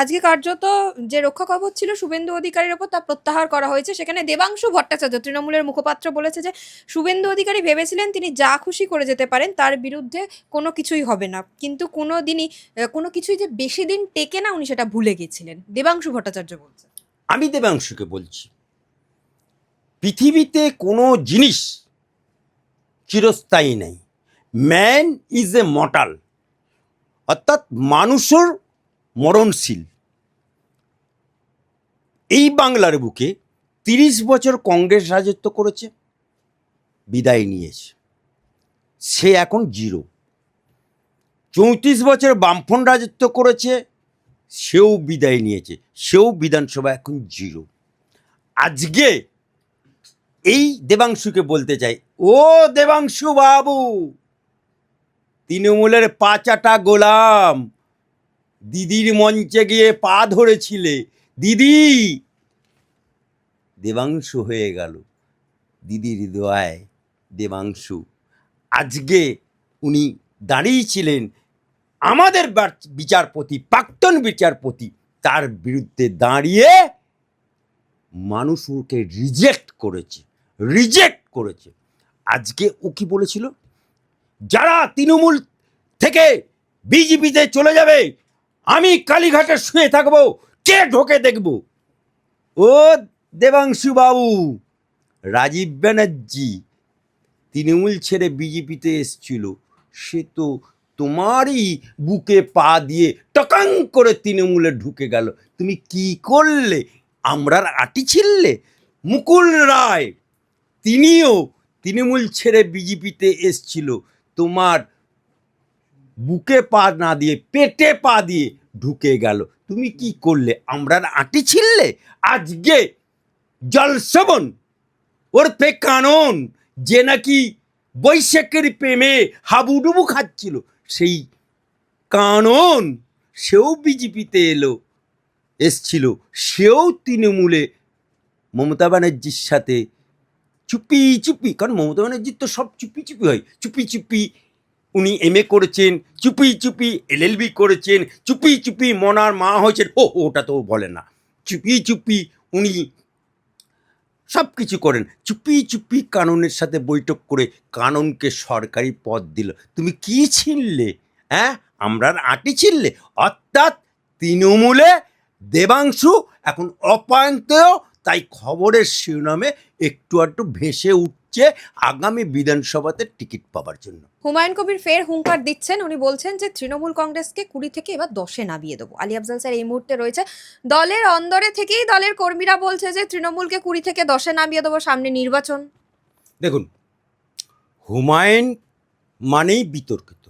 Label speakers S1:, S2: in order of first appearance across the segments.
S1: আজকে কার্যত যে রক্ষা কবচ ছিল শুভেন্দু অধিকারীর ওপর তা প্রত্যাহার করা হয়েছে। সেখানে দেবাংশু ভট্টাচার্য তৃণমূলের মুখপাত্র বলেছে যে, শুভেন্দু অধিকারী ভেবেছিলেন তিনি যা খুশি করে যেতে পারেন, তার বিরুদ্ধে কোনো কিছুই হবে না। কিন্তু কোনো দিনই কোনো কিছুই যে বেশি দিন টেকে না, উনি সেটা ভুলে গেছিলেন। দেবাংশু ভট্টাচার্য বলছে।
S2: আমি দেবাংশুকে বলছি, পৃথিবীতে কোনো জিনিস চিরস্থায়ী নেই। Man is a mortal. অর্থাৎ মানুষের মরণশীল। এই বাংলার বুকে তিরিশ বছর কংগ্রেস রাজত্ব করেছে, বিদায় নিয়েছে। সে এখন জিরো। চৌত্রিশ বছর বামফ্রন্ট রাজত্ব করেছে, সেও বিদায় নিয়েছে। সেও বিধানসভা এখন জিরো। আজকে এই দেবাংশুকে বলতে চাই, ও দেবাংশু বাবু, তৃণমূলের পাঁচাটা গোলাম। দিদির মঞ্চে গিয়ে পা ধরেছিলে। দিদি! দেবাংশু হয়ে গেল। দিদির দোয়ায় দেবাংশু। আজকে উনি দাঁড়িয়েছিলেন আমাদের বিচারপতি, প্রাক্তন বিচারপতি, তার বিরুদ্ধে দাঁড়িয়ে মানুষ ওকে রিজেক্ট করেছে রিজেক্ট করেছে। আজকে ও কি বলেছিল? যারা তৃণমূল থেকে বিজেপিতে চলে যাবে আমি কালীঘাটে শুয়ে থাকব। কে ঢোকে দেখব? ও দেবাংশু বাবু, রাজীব ব্যানার্জি। তৃণমূল ছেড়ে বিজেপিতে এসছিল। সে তো তোমারই বুকে পা দিয়ে টকাং করে তৃণমূলে ঢুকে গেল। তুমি কি করলে? আমরার আটি ছিললে? মুকুল রায়, তিনিও তৃণমূল ছেড়ে বিজেপিতে এসছিল। তোমার বুকে পা না দিয়ে, পেটে পা দিয়ে ঢুকে গেল। তুমি কি করলে? আমরার আটি ছিললে আজকে জলসবন ওর পে কানন, যে নাকি বৈশাখের প্রেমে হাবুডুবু খাচ্ছিল, সেই কানন সেও বিজেপিতে এলো, এসছিল, সেও তৃণমূলে। মমতা ব্যানার্জির সাথে চুপি চুপি, কারণ মমতা ব্যানার্জির তো সব চুপি চুপি হয়, চুপি চুপি উনি এম এ করেছেন, চুপি চুপি এলএলবি করেছেন, চুপি চুপি মনার মা হয়েছেন। ও ওটা তো বলে না। চুপি চুপি উনি সব কিছু করেন। চুপি চুপি কাননের সাথে বৈঠক করে কাননকে সরকারি পদ দিল। তুমি কি ছিনলে? হ্যাঁ আমরা আটি ছিনলে। অর্থাৎ তৃণমূলে দেবাংশু, এখন অপায়ন্তেও, তাই খবরের শিরোনামে একটু একটু ভেসে উঠছে আগামী বিধানসভাতে টিকিট পাওয়ার জন্য।
S1: হুমায়ুন কবির ফের হুঙ্কার দিচ্ছেন। উনি বলছেন যে তৃণমূল কংগ্রেসকে কুড়ি থেকে এবার দশে নামিয়ে দেবো। আলী আফজাল স্যার এই মুহূর্তে রয়েছে। দলের অন্দরে থেকেই দলের কর্মীরা বলছে যে তৃণমূলকে কুড়ি থেকে দশে নামিয়ে দেবো সামনে নির্বাচন।
S2: দেখুন হুমায়ুন মানেই বিতর্কিত।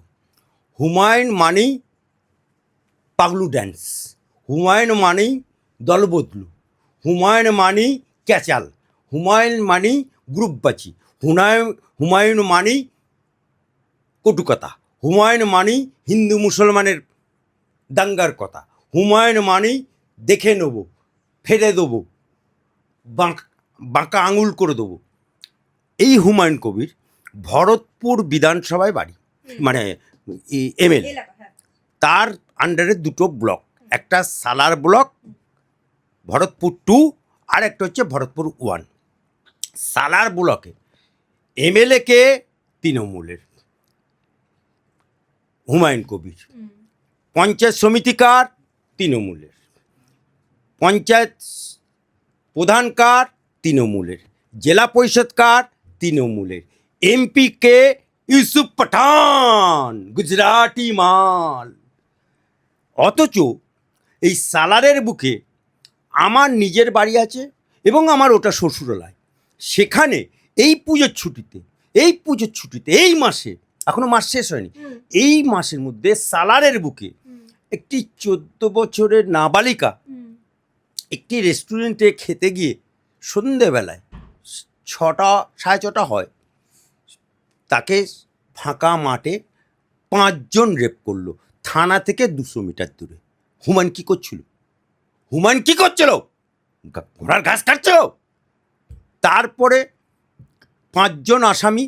S2: হুমায়ুন মানেই পাগলু ড্যান্স হুমায়ুন মানেই দলবদলু। হুমায়ুন মানেই ক্যাচাল। হুমায়ুন মানেই গ্রুপবাজি হুমায়ুন হুমায়ুন মানেই কটুকথা হুমায়ুন মানেই হিন্দু মুসলমানের দাঙ্গার কথা। হুমায়ুন মানেই দেখে নেব ফেলে দেবো বাঁক বাঁকা আঙুল করে দেবো। এই হুমায়ুন কবির ভরতপুর বিধানসভায় বাড়ি মানে এমএলএ তার আন্ডারে দুটো ব্লক একটা সালার ব্লক ভরতপুর টু আর একটা হচ্ছে ভরতপুর ওয়ান সালার ব্লকে এমএলএ কে তৃণমূলের হুমায়ুন কবির। পঞ্চায়েত সমিতিকার তৃণমূলের। পঞ্চায়েত প্রধান কার? তৃণমূলের। জেলা পরিষদ কার? তৃণমূলের। এমপি কে? ইউসুফ পাঠান গুজরাটি মাল। অথচ এই সালারের বুকে আমার নিজের বাড়ি আছে এবং আমার ওটা শ্বশুরালয়। সেখানে এই পুজোর ছুটিতে এই পুজোর ছুটিতে এই মাসে এখনও মাস শেষ হয়নি এই মাসের মধ্যে সালারের বুকে একটি চোদ্দ বছরের নাবালিকা একটি রেস্টুরেন্টে খেতে গিয়ে সন্ধেবেলায় ছটা সাড়ে ছটা হয়। তাকে ফাঁকা মাঠে পাঁচজন রেপ করল থানা থেকে দুশো মিটার দূরে। হুমান কি করছিল? হুমান কি করছিল? ঘোড়ার ঘাস কাটছিল? তারপরে পাঁচজন আসামি,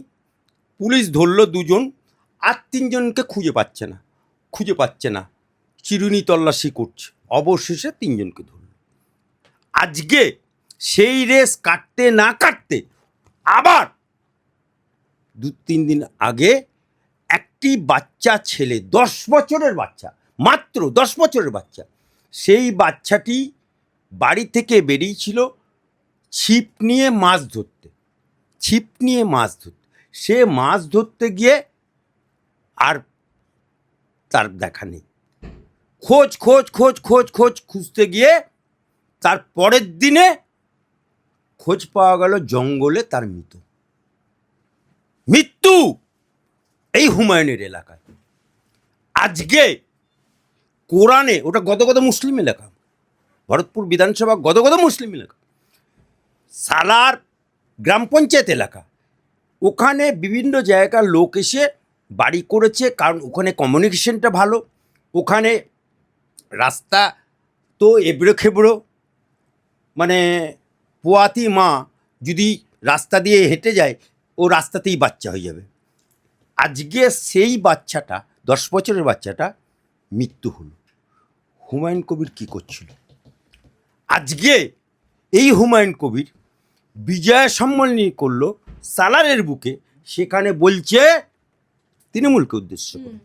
S2: পুলিশ ধরলো দুজন, আর তিনজনকে খুঁজে পাচ্ছে না, খুঁজে পাচ্ছে না। চিরুনি তল্লাশি করছে, অবশেষে তিনজনকে ধরল। আজকে সেই রেস কাটতে না কাটতে আবার দু তিন দিন আগে একটি বাচ্চা ছেলে, দশ বছরের বাচ্চা, মাত্র দশ বছরের বাচ্চা, সেই বাচ্চাটি বাড়ি থেকে বেরিয়েছিল ছিপ নিয়ে মাছ ধরতে। ছিপ নিয়ে মাছ ধরতে। সে মাছ ধরতে গিয়ে আর তার দেখা নেই। খোঁজ খোঁজ খোঁজ খোঁজ খোঁজ খুঁজতে গিয়ে তার পরের দিনে খোঁজ পাওয়া গেল জঙ্গলে তার মৃত। মৃত্যু এই হুমায়ুনের এলাকায়। আজকে কোরআনে, ওটা গদগদ মুসলিম এলাকা। ভরতপুর বিধানসভা গদগদ মুসলিম এলাকা। সালার গ্রাম পঞ্চায়েত এলাকা। ওখানে বিভিন্ন জায়গার লোক এসে বাড়ি করেছে, কারণ ওখানে কমিউনিকেশনটা ভালো। ওখানে রাস্তা তো এবড়ো খেবড়ো। মানে পোয়াতি মা যদি রাস্তা দিয়ে হেঁটে যায়, ও রাস্তাতেই বাচ্চা হয়ে যাবে। আজকে সেই বাচ্চাটা, দশ বছরের বাচ্চাটা মৃত্যু হলো। হুমায়ুন কবির কী করছিল? আজকে এই হুমায়ুন কবির বিজয় সম্মেলনী করল সালারের বুকে সেখানে বলছে তৃণমূলকে উদ্দেশ্য করে।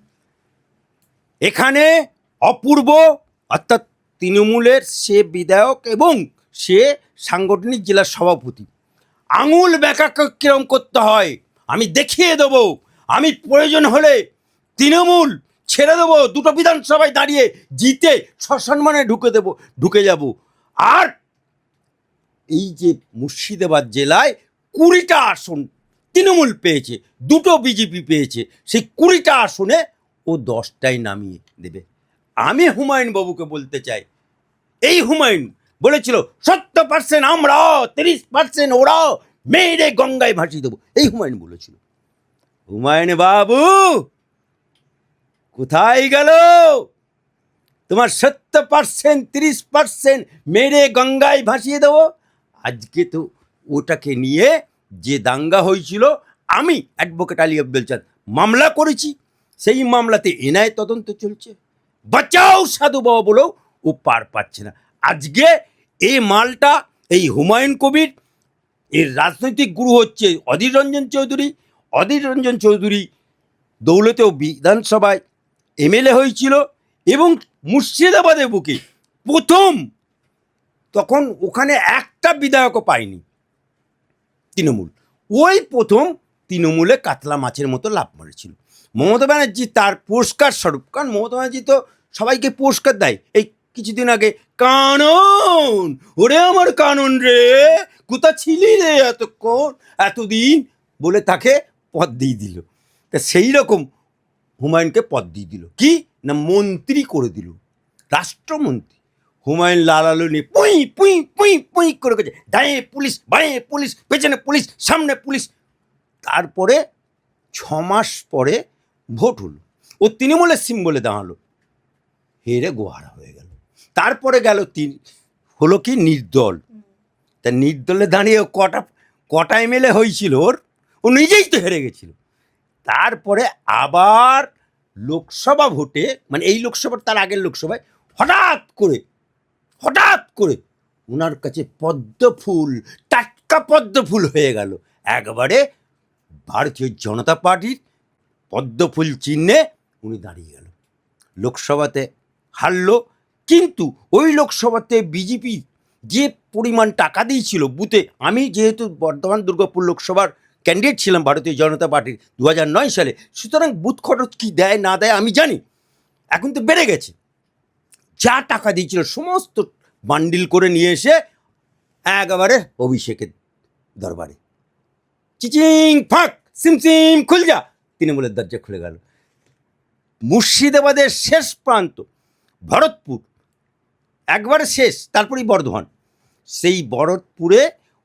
S2: এখানে অপূর্ব অর্থাৎ তৃণমূলের সে বিধায়ক এবং সে সাংগঠনিক জেলার সভাপতি। আঙুল ব্যাকা কিরম করতে হয়? আমি দেখিয়ে দেবো। আমি প্রয়োজন হলে তৃণমূল ছেড়ে দেবো। দুটো বিধানসভায় দাঁড়িয়ে জিতে সসম্মানে ঢুকে দেবো ঢুকে যাব। আর এই যে মুর্শিদাবাদ জেলায় কুড়িটা আসন তৃণমূল পেয়েছে, দুটো বিজেপি পেয়েছে, সেই কুড়িটা আসনে ও দশটাই নামিয়ে দেবে। আমি হুমায়ুন বাবুকে বলতে চাই, এই হুমায়ুন বলেছিল, সত্তর পার্সেন্ট আমরাও তিরিশ পার্সেন্ট ওরাও মেয়েরে গঙ্গায় ভাসিয়ে দেবো। এই হুমায়ুন বলেছিল। হুমায়ুন বাবু কোথায় গেল? তোমার সত্তর পার্সেন্ট তিরিশ পার্সেন্ট মেরে গঙ্গায় ভাসিয়ে দেবো? আজকে তো ওটাকে নিয়ে যে দাঙ্গা হয়েছিল, আমি অ্যাডভোকেট আলী আব্দুল চাঁদ মামলা করেছি। সেই মামলাতে এনআই তদন্ত চলছে। বাঁচাও সাধু বাবা বলেও ও পার পাচ্ছে না। আজকে এই মালটা, এই হুমায়ুন কবির, এর রাজনৈতিক গুরু হচ্ছে অধীর রঞ্জন চৌধুরী। অধীর রঞ্জন চৌধুরী দৌলতেও বিধানসভায় এমএলএ হয়েছিল এবং মুর্শিদাবাদের বুকে প্রথম তখন ওখানে একটা বিধায়কও পায়নি তৃণমূল। ওই প্রথম তৃণমূলে কাতলা মাছের মতো লাভ মারেছিল। মমতা ব্যানার্জি তার পুরস্কার স্বরূপ, কারণ মমতা ব্যানার্জি তো সবাইকে পুরস্কার দেয়। এই কিছুদিন আগে, কানন, ওরে আমার কানন রে, কোথা ছিলি রে এতক্ষণ? এতদিন বলে তাকে পদ দিয়ে দিল। তা সেই রকম হুমায়ুনকে পদ দিয়ে দিল। কি? না মন্ত্রী করে দিল। রাষ্ট্রমন্ত্রী। হুমায়ুন লাল আলু নিয়ে পুঁই পুঁই পুই পুই করে গেছে দাঁড়িয়ে পুলিশ বাঁয়ে পুলিশ পেছনে পুলিশ সামনে পুলিশ। তারপরে ছ মাস পরে ভোট হলো। ও তৃণমূলের সিম্বলে দাঁড়াল। হেরে গোহারা হয়ে গেল। তারপরে গেল তিন হলো কি নির্দল। তা নির্দলে দাঁড়িয়ে ও কটা কটা এমএলএ হয়েছিল ওর? ও নিজেই তো হেরে গেছিল। তারপরে আবার লোকসভা ভোটে মানে এই লোকসভার তার আগের লোকসভায় হঠাৎ করে হঠাৎ করে ওনার কাছে পদ্ম ফুল টাটকা পদ্ম ফুল হয়ে গেল। একবারে ভারতীয় জনতা পার্টির পদ্ম ফুল চিহ্নে উনি দাঁড়িয়ে গেল। লোকসভাতে হারলো, কিন্তু ওই লোকসভাতে বিজেপি যে পরিমাণ টাকা দিয়েছিল বুথে, আমি যেহেতু বর্ধমান দুর্গাপুর লোকসভার ক্যান্ডিডেট ছিলাম ভারতীয় জনতা পার্টির দু সালে, সুতরাং বুথ খরচ কী দেয় না দেয় আমি জানি। এখন তো বেড়ে গেছে। যা টাকা দিয়েছিল, সমস্ত বান্ডিল করে নিয়ে এসে একেবারে অভিষেকের দরবারে। চিচিং, ফাঁক, সিম সিম, খুল যা, তৃণমূলের দরজা খুলে গেল। মুর্শিদাবাদের শেষ প্রান্ত, ভরতপুর, একবারে শেষ, তারপরেই বর্ধমান। সেই ভরতপুরে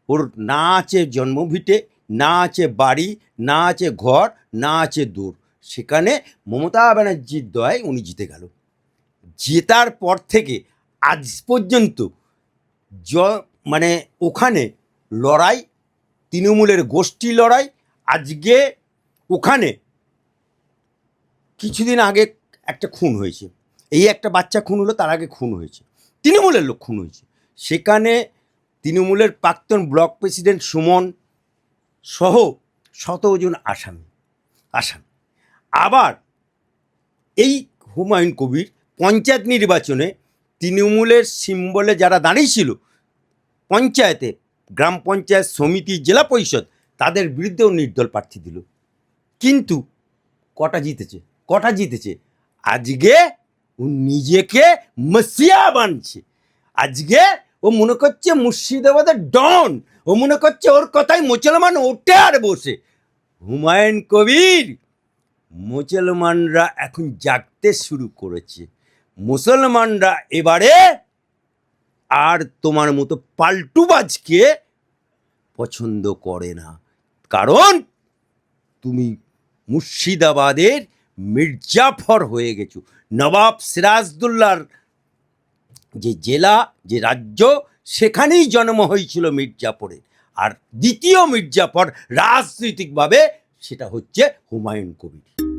S2: ওর না আছে জন্মভিটে, না আছে বাড়ি, না আছে ঘর, না আছে দূর। সেখানে মমতা ব্যানার্জির দয় উনি জিতে গেল। জেতার পর থেকে আজ পর্যন্ত জ মানে ওখানে লড়াই, তৃণমূলের গোষ্ঠী লড়াই, আজকে ওখানে কিছুদিন আগে একটা খুন হয়েছে। এই একটা বাচ্চা খুন হলো, তার আগে খুন হয়েছে। তৃণমূলের লোক খুন হয়েছে। সেখানে তৃণমূলের প্রাক্তন ব্লক প্রেসিডেন্ট সুমন সহ শতজন আসামি আসামি। আবার এই হুমায়ুন কবির পঞ্চায়েত নির্বাচনে তৃণমূলের সিম্বলে যারা দাঁড়িয়েছিল, পঞ্চায়েতে, গ্রাম পঞ্চায়েত সমিতি, জেলা পরিষদ, তাদের বিরুদ্ধেও নির্দল প্রার্থী দিল। কিন্তু কটা জিতেছে? কটা জিতেছে? আজকে ও নিজেকে মসিয়া বানছে। আজকে ও মনে করছে মুর্শিদাবাদের ডন। ও মনে করছে ওর কথাই মুসলমান ওঠে আর বসে। হুমায়ুন কবির মুসলমানরা এখন জাগতে শুরু করেছে। মুসলমানরা এবারে আর তোমার মতো পাল্টুবাজকে পছন্দ করে না। কারণ তুমি মুর্শিদাবাদের মির্জাফর হয়ে গেছো। নবাব সিরাজদুল্লার যে জেলা, যে রাজ্য, সেখানেই জন্ম হয়েছিল মির্জাফরের। আর দ্বিতীয় মির্জাফর রাজনৈতিকভাবে সেটা হচ্ছে হুমায়ুন কবির।